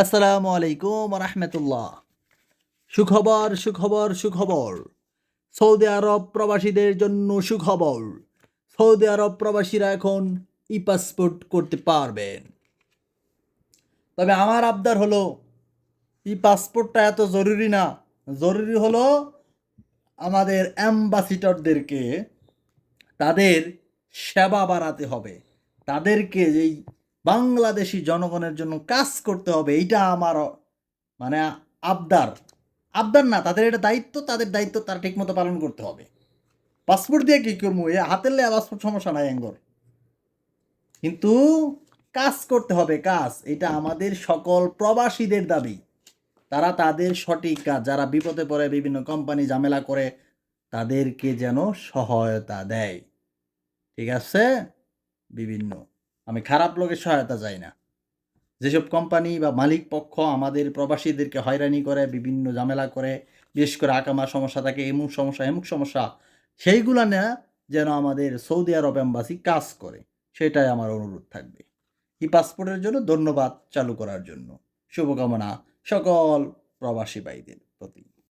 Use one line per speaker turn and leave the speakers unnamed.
আসসালামু আলাইকুম রহমতুল্লাহ সুখবর সুখবর সুখবর। সৌদি আরব প্রবাসীদের জন্য সুখবর। সৌদি আরব প্রবাসীরা এখন ই পাসপোর্ট করতে পারবেন তবে আমার আবদার হলো ই পাসপোর্টটা এত জরুরি না। জরুরি হলো আমাদের অ্যাম্বাসিডরদেরকে তাদের সেবা বাড়াতে হবে। তাদেরকে যেই বাংলাদেশি জনগণের জন্য কাজ করতে হবে, এইটা আমার মানে আবদার। আবদার না, তাদের এটা দায়িত্ব, তাদের দায়িত্ব তারা ঠিকমতো পালন করতে হবে। পাসপোর্ট দিয়ে কী করব? এ হাতের লেয়া পাসপোর্ট সমস্যা নাই এঙ্গর কিন্তু কাজ করতে হবে, কাজ, এটা আমাদের সকল প্রবাসীদের দাবি। তারা তাদের সঠিক কাজ, যারা বিপদে পড়ে, বিভিন্ন কোম্পানি ঝামেলা করে, তাদেরকে যেন সহায়তা দেয়। ঠিক আছে? বিভিন্ন। আমি খারাপ লোকের সহায়তা চাই না। যেসব কোম্পানি বা মালিক পক্ষ আমাদের প্রবাসীদেরকে হয়রানি করে, বিভিন্ন ঝামেলা করে, বিশেষ করে আকামার সমস্যা থাকে এমুক সমস্যা এমুক সমস্যা, সেইগুলা না যেন আমাদের সৌদি আরব এম্বাসি কাজ করে। সেটাই আমার অনুরোধ থাকবে। ই পাসপোর্টের জন্য ধন্যবাদ চালু করার জন্য। শুভকামনা সকল প্রবাসী ভাইদের প্রতি।